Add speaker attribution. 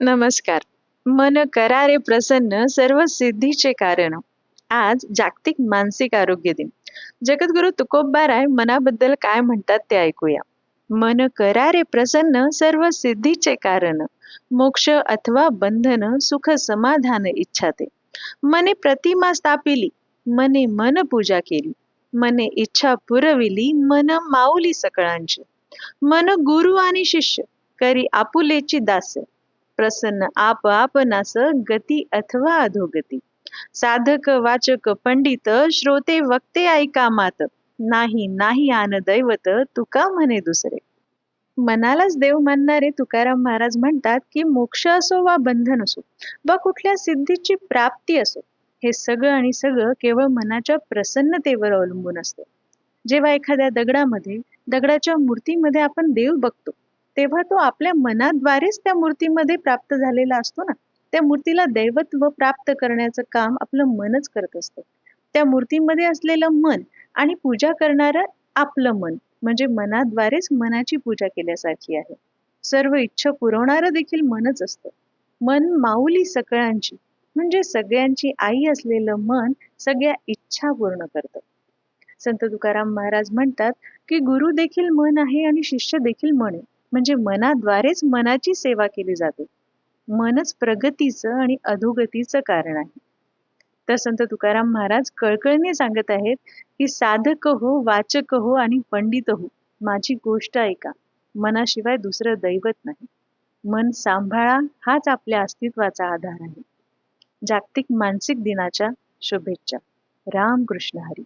Speaker 1: नमस्कार. मन करारे प्रसन्न सर्व सिद्धीचे कारण. आज जागतिक मानसिक आरोग्य दिन. जगद्गुरु तुकोबाराय मनाबद्दल काय म्हणतात ते ऐकूया. मन करारे प्रसन्न सर्व सिद्धीचे कारण. मोक्ष अथवा बंधन सुख समाधान इच्छाते मने प्रतिमा स्थापिली मने मन पूजा केली मने इच्छा पुरविली मन माऊली सकळांची. मन गुरु आणि शिष्य करी आपुलेची दास. प्रसन्न आप आपनास गती अथवा अधोगती. साधक वाचक पंडित श्रोते वक्ते ऐका मात. नाही नाही आन दैवत तुका म्हणे दुसरे. मनालाच देव मानणारे तुकाराम महाराज म्हणतात की मोक्ष असो वा बंधन असो वा कुठल्या सिद्धीची प्राप्ती असो हे सगळं आणि सगळं केवळ मनाच्या प्रसन्नतेवर अवलंबून असते. जेव्हा एखाद्या दगडामध्ये दगडाच्या मूर्तीमध्ये आपण देव बघतो तेव्हा तो आपल्या मनाद्वारेच त्या मूर्तीमध्ये प्राप्त झालेला असतो ना त्या मूर्तीला दैवत्व प्राप्त करण्याचं काम आपलं मनच करत असतं. त्या मूर्तीमध्ये असलेलं मन आणि पूजा करणारं आपलं मन म्हणजे मनाद्वारेच मनाची पूजा केल्यासारखी आहे. सर्व इच्छा पुरवणारं देखील मनच असतं. मन माऊली सकळांची म्हणजे सगळ्यांची आई असलेलं मन सगळ्या इच्छा पूर्ण करतं. संत तुकाराम महाराज म्हणतात की गुरु देखील मन आहे आणि शिष्य देखील मन आहे. म्हणजे मनाद्वारेच मनाची सेवा केली जाते. मनच प्रगतीचं आणि अधोगतीचं कारण आहे. तर संत तुकाराम महाराज कळकळीने सांगत आहेत की साधक हो वाचक हो आणि पंडित हो माझी गोष्ट ऐका. मनाशिवाय दुसरं दैवत नाही. मन सांभाळा हाच आपल्या अस्तित्वाचा आधार आहे. जागतिक मानसिक दिनाच्या शुभेच्छा. राम कृष्ण हरी.